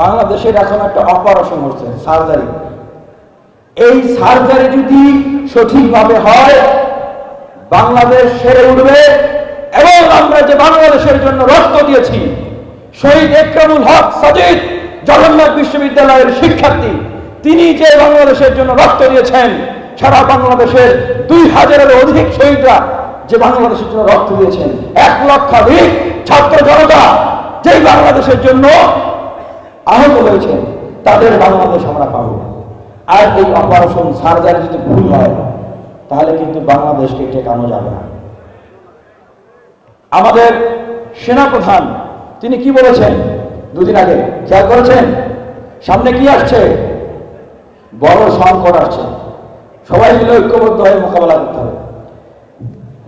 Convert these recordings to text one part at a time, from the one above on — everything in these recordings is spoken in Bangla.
বাংলাদেশের এখন একটা অপারেশন হচ্ছে সার্জারি এই সার্জারি যদি সঠিকভাবে হয়, বাংলাদেশ সেরে উঠবে এবং আমরা যে বাংলাদেশের জন্য রক্ত দিয়েছি, শহীদ একরামুল হক সাজিদ, জগন্নাথ বিশ্ববিদ্যালয়ের শিক্ষার্থী, তিনি যে বাংলাদেশের জন্য রক্ত দিয়েছেন, সারা বাংলাদেশের দুই হাজারের অধিক শহীদরা যে বাংলাদেশের জন্য রক্ত দিয়েছেন, এক লক্ষাধিক ছাত্র জনতা যেই বাংলাদেশের জন্য আহত হয়েছেন তাদের বাংলাদেশ আমরা পাবো আর এই অপারেশন সার্জারি যদি ভুল হয়, তাহলে কিন্তু বাংলাদেশকে টেকানো যাবে না। আমাদের সেনাপ্রধান, তিনি কি বলেছেন দুদিন আগে? খেয়াল করেছেন? সামনে কি আসছে? বড় সংকট আসছে। সবাই মিলে ঐক্যবদ্ধ হয়ে মোকাবেলা করতে হবে।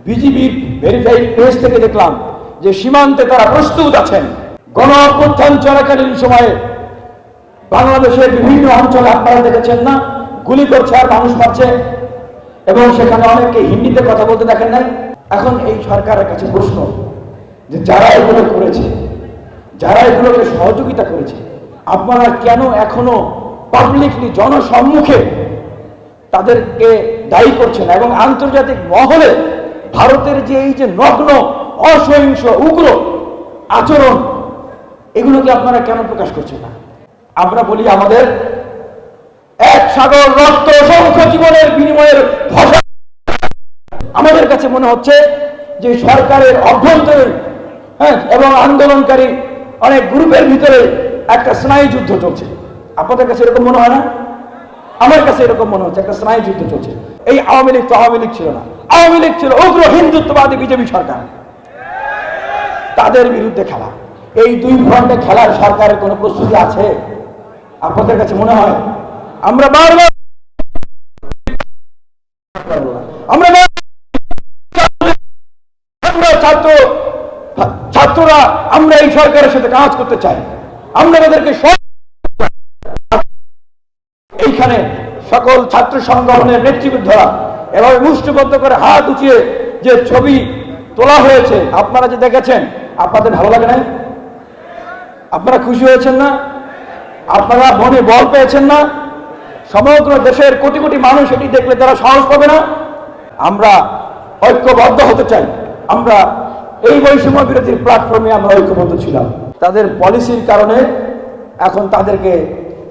বিজিবির ভেরিফাইড পেজ থেকে দেখলাম যে সীমান্তে তারা প্রস্তুত আছেন। গণ অভ্যুত্থান চলাকালীন সময়ে বাংলাদেশের বিভিন্ন অঞ্চলে আপনারা দেখেছেন না, গুলি করছে আর মানুষ মারছে। এবং সেখানে অনেককে হিন্দিতে কথা বলতে দেখেন নাই। এখন এই সরকারের কাছে প্রশ্ন যে যারা এগুলো করেছে, যারা এগুলোকে সহযোগিতা করেছে, আপনারা কেন এখনও পাবলিকলি জনসম্মুখে তাদেরকে দায়ী করছেন এবং আন্তর্জাতিক মহলে ভারতের যে এই যে নগ্ন, অসহিংস, উগ্র আচরণ এগুলোকে আপনারা কেন প্রকাশ করছেন না? আমরা বলি আমাদের এক সাগর রক্ত অসংখ্য জীবনের বিনিময়ের ভাষা আমাদের কাছে মনে হচ্ছে যে সরকারের অভ্যন্তরীণ হ্যাঁ এবং আন্দোলনকারী অনেক গ্রুপের ভিতরে একটা স্নায়ু যুদ্ধ চলছে। আপনাদের কাছে এরকম মনে হয় না? আমার কাছে এরকম মনে হচ্ছে, একটা স্নায়ু যুদ্ধ চলছে। এই আওয়ামী লীগ তো আওয়ামী লীগ ছিল না। আওয়ামী লীগ ছিল উগ্র হিন্দুত্ববাদী বিজেপি সরকার। তাদের বিরুদ্ধে খেলা। এই দুই ফ্রন্টে খেলার সরকারের কোনো প্রস্তুতি আছে? আপনাদের কাছে মনে হয়? আমরা বারবার ছাত্ররা, আমরা এই সরকারের সাথে কাজ করতে চাই। আমরা এদেরকে সব এইখানে সকল ছাত্র সংগঠনের নেতৃবৃন্দরা এভাবে মুষ্টিবদ্ধ করে হাত উঠিয়ে যে ছবি তোলা হয়েছে, আপনারা যে দেখেছেন, আপনাদের ভালো লাগে নাই? আপনারা খুশি হয়েছেন না? আপনারা মনে বল পেয়েছেন না? সমগ্র দেশের কোটি কোটি মানুষ এটি দেখলে তারা সাহস পাবে না? আমরা ঐক্যবদ্ধ হতে চাই। আমরা এই বৈষম্য বিরোধীর প্ল্যাটফর্মে আমরা ঐক্যবদ্ধ ছিলাম। তাদের পলিসির কারণে এখন তাদেরকে,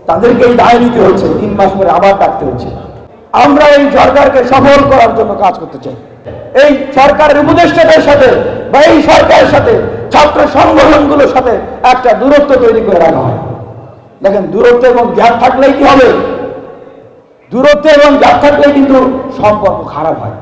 তাদেরকেই দায় নিতে হচ্ছে। তিন মাস পরে আবার ডাকতে হচ্ছে। আমরা এই সরকারকে সফল করার জন্য কাজ করতে চাই। এই সরকারের উপদেষ্টাদের সাথে বা এই সরকারের সাথে ছাত্র সংগঠনগুলোর সাথে একটা দূরত্ব তৈরি করে রাখা হয়। দেখেন, দূরত্ব এবং গ্যাপ থাকলেই কি হবে? দূরত্ব এবং গ্যাপ থাকলেই কিন্তু সম্পর্ক খারাপ হয়।